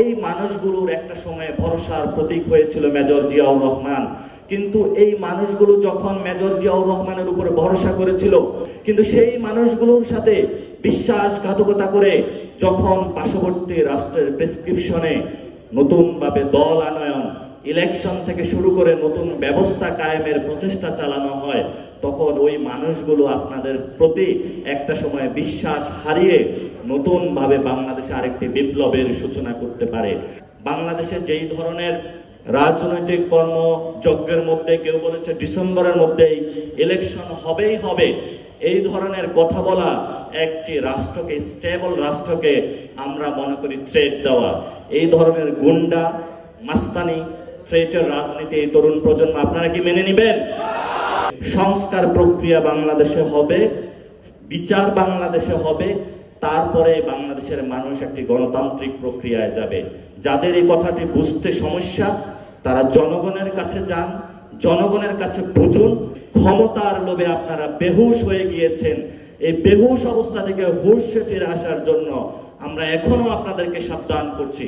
এই মানুষগুলোর একটা সময়ে ভরসার প্রতীক হয়েছিল মেজর জিয়াউর রহমান। কিন্তু এই মানুষগুলো যখন মেজর জিয়াউর রহমানের উপরে ভরসা করেছিল, কিন্তু সেই মানুষগুলোর সাথে বিশ্বাসঘাতকতা করে যখন পার্শ্ববর্তী রাষ্ট্রের প্রেসক্রিপশনে নতুনভাবে দল আনয়ন, ইলেকশন থেকে শুরু করে নতুন ব্যবস্থা কায়েমের প্রচেষ্টা চালানো হয়, তখন ওই মানুষগুলো আপনাদের প্রতি একটা সময় বিশ্বাস হারিয়ে নতুনভাবে বাংলাদেশে আরেকটি বিপ্লবের সূচনা করতে পারে। বাংলাদেশে যেই ধরনের রাজনৈতিক কর্মযজ্ঞের মধ্যে, কেউ বলেছে ডিসেম্বরের মধ্যেই ইলেকশন হবেই হবে, এই ধরনের কথা বলা একটি রাষ্ট্রকে স্টেবল রাষ্ট্রকে আমরা মনে করি থ্রেট দেওয়া। এই ধরনের গুন্ডা, মাস্তানি থ্রেটের রাজনীতি এই তরুণ প্রজন্ম, আপনারা কি মেনে নেবেন? সংস্কার প্রক্রিয়া বাংলাদেশে হবে, বিচার বাংলাদেশে হবে তারপরে বাংলাদেশের মানুষ একটি গণতান্ত্রিক প্রক্রিয়ায় যাবে। যাদের এই কথাটি বুঝতে সমস্যা, তারা জনগণের কাছে যান, জনগণের কাছে বুঝুন। ক্ষমতার লোভে আপনারা বেহুশ হয়ে গিয়েছেন। এই বেহুশ অবস্থা থেকে হুশে ফিরে আসার জন্য আমরা এখনও আপনাদেরকে সাবধান করছি।